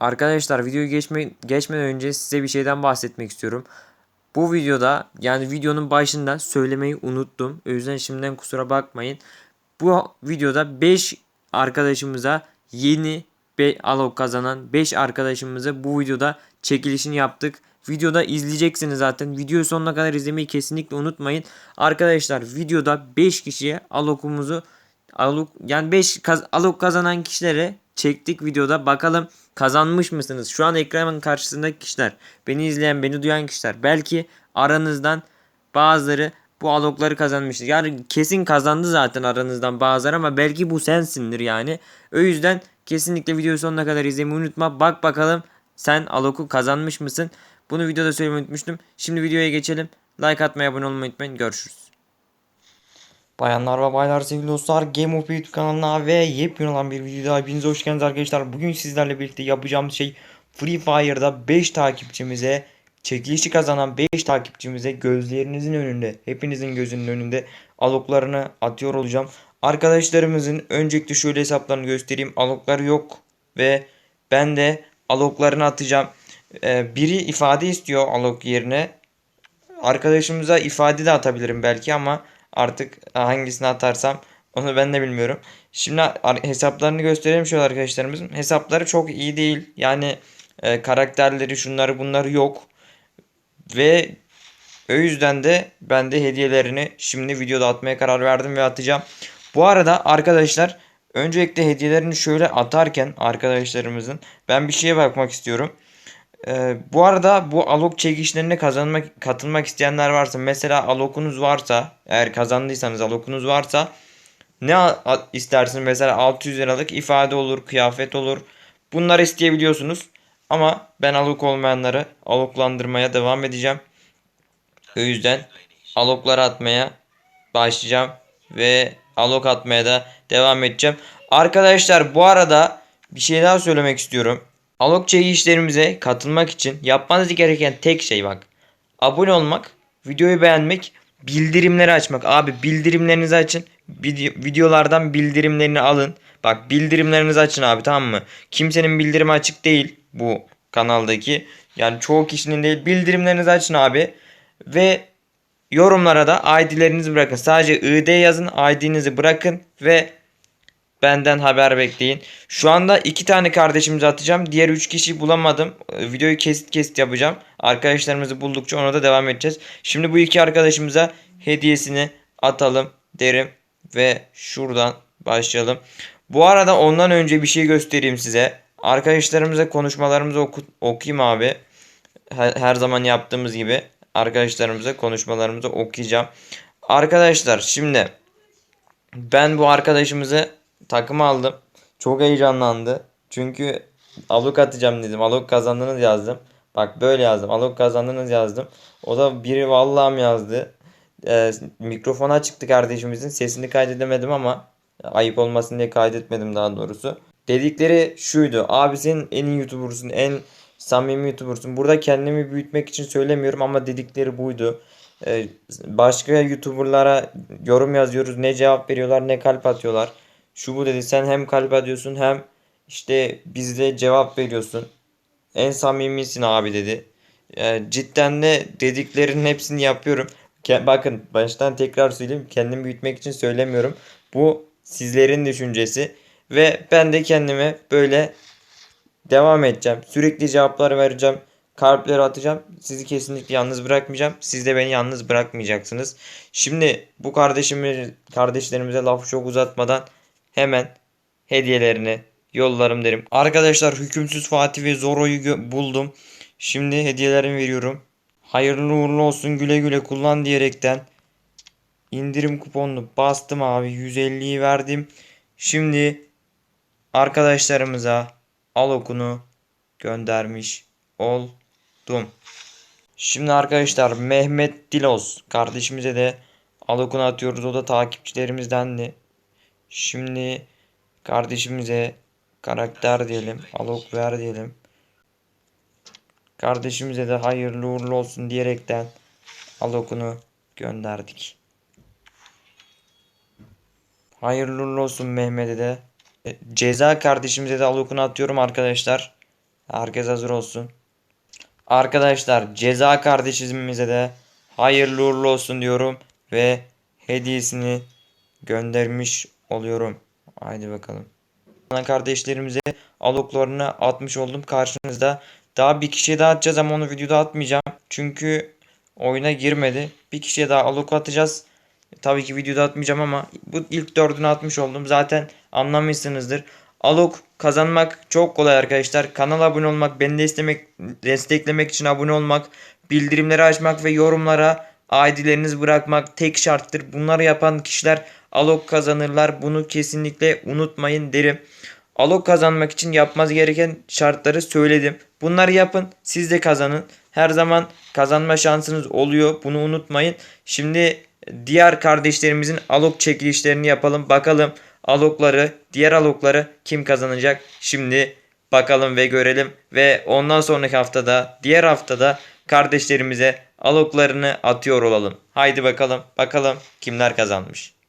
Arkadaşlar videoyu geçme, geçmeden önce size bir şeyden bahsetmek istiyorum. Bu videoda yani videonun başında söylemeyi unuttum. O yüzden şimdiden kusura bakmayın. Bu videoda 5 arkadaşımıza yeni be alok kazanan 5 arkadaşımıza bu videoda çekilişini yaptık. Videoda izleyeceksiniz zaten. Videoyu sonuna kadar izlemeyi kesinlikle unutmayın. Arkadaşlar videoda 5 kişiye alokumuzu alok yani 5 kaz, alok kazanan kişilere çektik videoda. Bakalım kazanmış mısınız? Şu an ekranın karşısındaki kişiler, beni izleyen, beni duyan kişiler. Belki aranızdan bazıları bu alokları kazanmıştır. Yani kesin kazandı zaten aranızdan bazıları ama belki bu sensindir yani. O yüzden kesinlikle videoyu sonuna kadar izlemeyi unutma. Bak bakalım sen aloku kazanmış mısın? Bunu videoda söylemeyi unutmuştum. Şimdi videoya geçelim. Like atmayı, abone olmayı unutmayın. Görüşürüz. Bayanlar ve baylar sevgili dostlar Game of YouTube kanalına ve yepyeni olan bir videoda hepinize hoş geldiniz arkadaşlar. Bugün sizlerle birlikte yapacağımız şey Free Fire'da 5 takipçimize çekilişi kazanan 5 takipçimize gözlerinizin önünde hepinizin gözünün önünde aloklarını atıyor olacağım. Arkadaşlarımızın öncelikle şöyle hesaplarını göstereyim. Alokları yok ve ben de aloklarını atacağım. Ee, biri ifade istiyor alok yerine. Arkadaşımıza ifade de atabilirim belki ama artık hangisini atarsam onu ben de bilmiyorum. Şimdi ar- hesaplarını göstereyim şöyle arkadaşlarımızın. Hesapları çok iyi değil. Yani e, karakterleri şunları bunları yok. Ve o yüzden de ben de hediyelerini şimdi videoda atmaya karar verdim ve atacağım. Bu arada arkadaşlar öncelikle hediyelerini şöyle atarken arkadaşlarımızın ben bir şeye bakmak istiyorum. Ee, bu arada bu alok çekişlerine kazanmak katılmak isteyenler varsa mesela alokunuz varsa eğer kazandıysanız alokunuz varsa ne istersiniz mesela 600 liralık ifade olur kıyafet olur. Bunları isteyebiliyorsunuz. Ama ben alok olmayanları aloklandırmaya devam edeceğim. O yüzden alokları atmaya başlayacağım ve alok atmaya da devam edeceğim. Arkadaşlar bu arada bir şey daha söylemek istiyorum Alok çekilişlerimize katılmak için yapmanız gereken tek şey bak. Abone olmak, videoyu beğenmek, bildirimleri açmak. Abi bildirimlerinizi açın. Video, videolardan bildirimlerini alın. Bak bildirimlerinizi açın abi tamam mı? Kimsenin bildirimi açık değil bu kanaldaki. Yani çoğu kişinin değil. Bildirimlerinizi açın abi. Ve yorumlara da ID'lerinizi bırakın. Sadece ID yazın, ID'nizi bırakın ve Benden haber bekleyin. Şu anda iki tane kardeşimizi atacağım. Diğer üç kişiyi bulamadım. Ee, Videoyu kesit kesit yapacağım. Arkadaşlarımızı buldukça ona da devam edeceğiz. Şimdi bu iki arkadaşımıza hediyesini atalım derim. Ve şuradan başlayalım. Bu arada ondan önce bir şey göstereyim size. Arkadaşlarımıza konuşmalarımızı oku okuyayım abi. Her, her zaman yaptığımız gibi. Arkadaşlarımıza konuşmalarımızı okuyacağım. Arkadaşlar şimdi ben bu arkadaşımızı takıma aldım. Çok heyecanlandı. Çünkü alok atacağım dedim. Alok kazandınız yazdım. Bak böyle yazdım. Alok kazandınız yazdım. O da biri vallahi mi yazdı. Ee, mikrofona çıktı kardeşimizin. Sesini kaydedemedim ama ayıp olmasın diye kaydetmedim daha doğrusu. Dedikleri şuydu. Abi senin en iyi YouTuber'sın. En samimi YouTuber'sın. Burada kendimi büyütmek için söylemiyorum ama dedikleri buydu. Ee, başka YouTuber'lara yorum yazıyoruz. Ne cevap veriyorlar ne kalp atıyorlar. Şu bu dedi sen hem kalp atıyorsun hem işte bizde cevap veriyorsun. En samimisin abi dedi. Yani cidden de dediklerinin hepsini yapıyorum. Ke- Bakın baştan tekrar söyleyeyim. Kendimi büyütmek için söylemiyorum. Bu sizlerin düşüncesi. Ve ben de kendime böyle devam edeceğim. Sürekli cevaplar vereceğim. Kalpleri atacağım. Sizi kesinlikle yalnız bırakmayacağım. Siz de beni yalnız bırakmayacaksınız. Şimdi bu kardeşimiz kardeşlerimize lafı çok uzatmadan hemen hediyelerini yollarım derim. Arkadaşlar hükümsüz Fatih ve Zoro'yu buldum. Şimdi hediyelerimi veriyorum. Hayırlı uğurlu olsun güle güle kullan diyerekten indirim kuponunu bastım abi 150'yi verdim. Şimdi arkadaşlarımıza alokunu göndermiş oldum. Şimdi arkadaşlar Mehmet Dilos kardeşimize de alokunu atıyoruz. O da takipçilerimizdendi. Şimdi kardeşimize karakter diyelim. Alok ver diyelim. Kardeşimize de hayırlı uğurlu olsun diyerekten alokunu gönderdik. Hayırlı uğurlu olsun Mehmet'e de. E, Ceza kardeşimize de alokunu atıyorum arkadaşlar. Herkes hazır olsun. Arkadaşlar ceza kardeşimize de hayırlı uğurlu olsun diyorum ve hediyesini göndermiş oluyorum. Haydi bakalım. Kardeşlerimize aloklarını atmış oldum karşınızda. Daha bir kişiye daha atacağız ama onu videoda atmayacağım. Çünkü oyuna girmedi. Bir kişiye daha alok atacağız. Tabii ki videoda atmayacağım ama bu ilk dördünü atmış oldum. Zaten anlamışsınızdır. Alok kazanmak çok kolay arkadaşlar. Kanala abone olmak, beni desteklemek, desteklemek için abone olmak, bildirimleri açmak ve yorumlara ID'lerinizi bırakmak tek şarttır. Bunları yapan kişiler alok kazanırlar. Bunu kesinlikle unutmayın derim. Alok kazanmak için yapmanız gereken şartları söyledim. Bunları yapın, siz de kazanın. Her zaman kazanma şansınız oluyor. Bunu unutmayın. Şimdi diğer kardeşlerimizin alok çekilişlerini yapalım. Bakalım alokları, diğer alokları kim kazanacak? Şimdi bakalım ve görelim ve ondan sonraki haftada, diğer haftada kardeşlerimize aloklarını atıyor olalım. Haydi bakalım, bakalım kimler kazanmış.